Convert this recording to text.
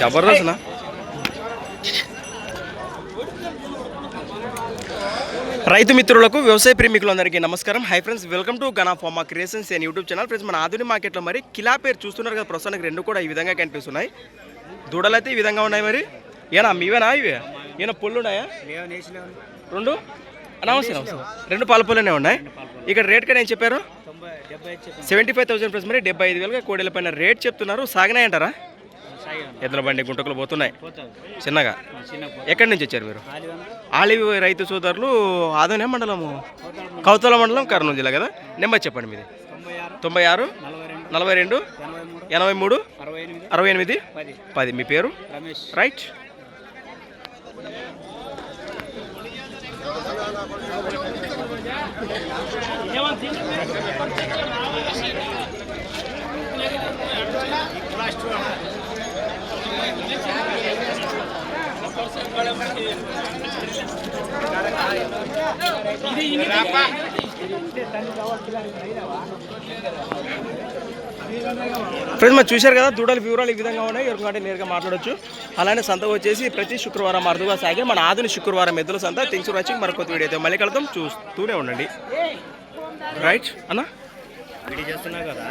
జబర్దస్త్ రైతు మిత్రులకు వ్యవసాయ ప్రేమికులందరికీ నమస్కారం. Hi friends welcome to Gana farmer creations and YouTube channel friends మన ఆధునిక మార్కెట్లో మరి కిలా పేరు చూస్తున్నారు కదా ప్రస్తుతానికి రెండు కూడా ఈ విధంగా కనిపిస్తున్నాయి. దూడలు అయితే ఈ విధంగా ఉన్నాయి మరి. ఏనా మీవేనా ఇవి? ఏనా పొల్లు ఉన్నాయా రెండు? నమస్తే నమస్తే. రెండు పాల పొలనే ఉన్నాయి. ఇక్కడ రేట్ కూడా ఏం చెప్పారు? సెవెంటీ ఫైవ్ థౌసండ్ ప్లస్ మరి డెబ్బై ఐదు వేలుగా కోడెల పైన రేట్ చెప్తున్నారు. సాగినాయి అంటారా? ఎద్దుల బండి గుంటకులు పోతున్నాయి చిన్నగా? ఎక్కడి నుంచి వచ్చారు మీరు? ఆలివ్. రైతు సోదరులు ఆదోనే మండలము? కౌతల మండలం. కర్నూలు జిల్లా కదా? నెంబర్ చెప్పండి మీది. తొంభై ఆరు. నలభై రెండు. ఎనభై మూడు. అరవై ఎనిమిది. పది. మీ పేరు? రైట్. ఫ్రెండ్స్ మరి చూశారు కదా దూడల వివరాలు ఈ విధంగా ఉన్నాయి. ఎవరికంటే నేరుగా మాట్లాడొచ్చు. అలానే సంత వచ్చేసి ప్రతి శుక్రవారం అరుదుగా సాగే మన ఆధునిక శుక్రవారం ఎద్దుల సంత. థింగ్స్ వాచింగ్ మరి కొత్త వీడియో అయితే మళ్ళీ కలుద్దాం. చూస్తూనే ఉండండి. రైట్ అన్న? వీడియో చేస్తున్నావు కదా.